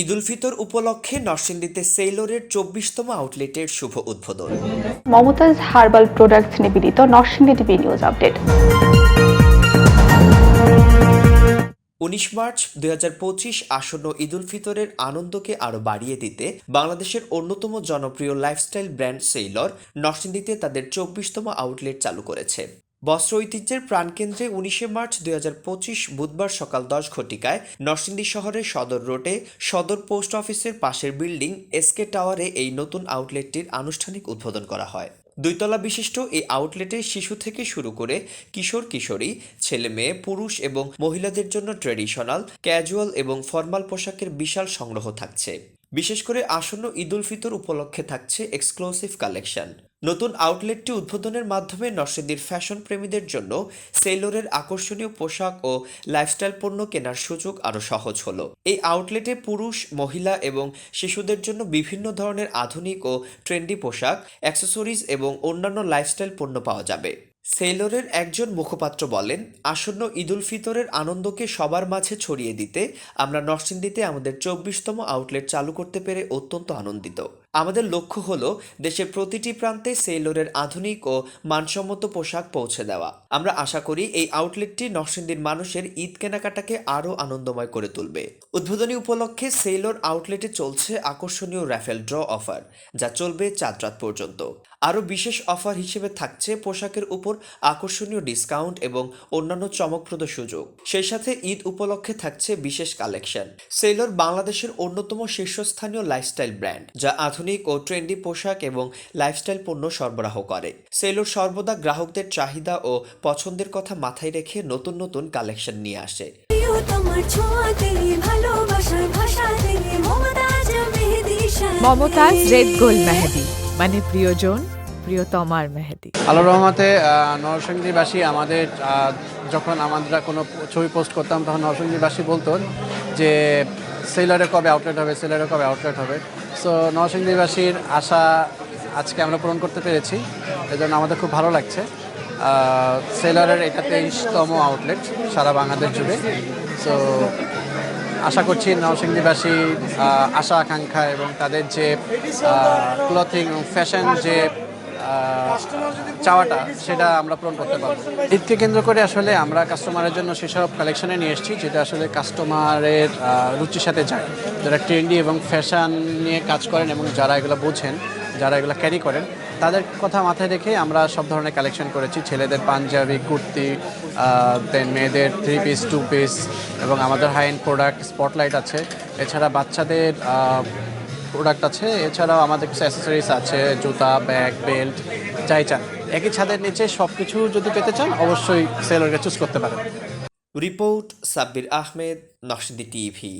ঈদ উল ফিতর উপলক্ষে নরসিংদীতে সেইলরের চব্বিশতম আউটলেটের শুভ উদ্বোধন। মমতাজ হার্বাল প্রোডাক্টস নিবেদিত নরসিংদী টিভি নিউজ আপডেট। উনিশ মার্চ দুই হাজার পঁচিশ আসন্ন ঈদ উল ফিতরের আনন্দকে আরও বাড়িয়ে দিতে বাংলাদেশের অন্যতম জনপ্রিয় লাইফস্টাইল ব্র্যান্ড সেইলর নরসিংদীতে তাদের চব্বিশতম আউটলেট চালু করেছে। বস্ত্র ঐতিহ্যের প্রাণকেন্দ্রে উনিশে মার্চ দুই হাজার পঁচিশ বুধবার সকাল দশ ঘটিকায় নরসিংদী শহরের সদর রোডে সদর পোস্ট অফিসের পাশের বিল্ডিং এসকে টাওয়ারে এই নতুন আউটলেটটির আনুষ্ঠানিক উদ্বোধন করা হয়। দুইতলা বিশিষ্ট এই আউটলেটে শিশু থেকে শুরু করে কিশোর, কিশোরী, ছেলে মেয়ে, পুরুষ এবং মহিলাদের জন্য ট্রেডিশনাল, ক্যাজুয়াল এবং ফর্মাল পোশাকের বিশাল সংগ্রহ থাকছে। বিশেষ করে আসন্ন ঈদ উল ফিতর উপলক্ষে থাকছে এক্সক্লুসিভ কালেকশন। নতুন আউটলেটটি উদ্বোধনের মাধ্যমে নরসিংদীর ফ্যাশন প্রেমীদের জন্য সেলোরের আকর্ষণীয় পোশাক ও লাইফস্টাইল পণ্য কেনার সুযোগ আরও সহজ হলো। এই আউটলেটে পুরুষ, মহিলা এবং শিশুদের জন্য বিভিন্ন ধরনের আধুনিক ও ট্রেন্ডি পোশাক অ্যাক্সেসরিজ এবং অন্যান্য লাইফস্টাইল পণ্য পাওয়া যাবে। সেলরের একজন মুখপাত্র বলেন, আসন্ন ঈদ উল ফিতরের আনন্দকে সবার মাঝে ছড়িয়ে দিতে আমরা নরসিংদীতে আমাদের চব্বিশতম আউটলেট চালু করতে পেরে অত্যন্ত আনন্দিত। আমাদের লক্ষ্য হল দেশের প্রতিটি প্রান্তে সেলরের আধুনিক ও মানসম্মত পোশাক পৌঁছে দেওয়া। আমরা আশা করি এই আউটলেটটি নরসিংদীর মানুষের ঈদ কেনাকাটাকে আরও আনন্দময় করে তুলবে। উদ্বোধনী উপলক্ষে সেলর আউটলেটে চলছে আকর্ষণীয় র্যাফেল ড্র অফার যা চলবে চার রাত পর্যন্ত। আরও বিশেষ অফার হিসেবে থাকছে পোশাকের উপর আকর্ষণীয় ডিসকাউন্ট এবং অন্যান্য চমকপ্রদ সুযোগ। সেই সাথে ঈদ উপলক্ষে থাকছে বিশেষ কালেকশন সেলর বাংলাদেশের অন্যতম শীর্ষস্থানীয় লাইফস্টাইল ব্র্যান্ড যা আধুনিক ও ট্রেন্ডি পোশাক এবং লাইফস্টাইল পণ্য সরবরাহ করে। সেলর সর্বদা গ্রাহকদের চাহিদা ও পছন্দের কথা মাথায় রেখে নতুন নতুন কালেকশন নিয়ে আসে। মমতাজ রেড গোল্ড মেহেদি। মানে প্রিয়জন প্রিয়তমার মেহেদি। আল্লাহ রহমতে নরসিংদীবাসী আমাদের যখন আমরা কোনো ছবি পোস্ট করতাম তখন নরসিংদীবাসী বলতো যে সেলারে কবে আউটলেট হবে সেলারে কবে আউটলেট হবে? সো নরসিংদীবাসীর আশা আজকে আমরা পূরণ করতে পেরেছি। এজন্য আমাদের খুব ভালো লাগছে। সেলারের এটা তেইশতম আউটলেট সারা বাংলাদেশ জুড়ে। সো আশা করছি নরসিংদীবাসী আশা, আকাঙ্ক্ষা এবং তাদের যে ক্লথিং এবং ফ্যাশন যে চাওয়াটা সেটা আমরা পূরণ করতে পারব। ঈদকে কেন্দ্র করে আসলে আমরা কাস্টমারের জন্য সেসব কালেকশনে নিয়ে এসেছি যেটা আসলে কাস্টমারের রুচির সাথে যায়। যারা ট্রেন্ডি এবং ফ্যাশন নিয়ে কাজ করেন এবং যারা এগুলো বোঝেন যারা এগুলো ক্যারি করেন তাদের কথা মাথায় রেখে আমরা সব ধরনের কালেকশন করেছি। ছেলেদের পাঞ্জাবি কুর্তি দেন মেয়েদের থ্রি পিস টু পিস এবং আমাদের হাই এন্ড প্রোডাক্ট স্পটলাইট আছে। এছাড়া বাচ্চাদের প্রোডাক্ট আছে। এছাড়াও আমাদের কিছু অ্যাসেসরিজ আছে, জুতা ব্যাগ বেল্ট যাই চান। একই ছাদের নিচে সব কিছু যদি পেতে চান, অবশ্যই সেলরকে চুজ করতে পারেন। রিপোর্ট সাব্বির আহমেদ নকশিদি টিভি।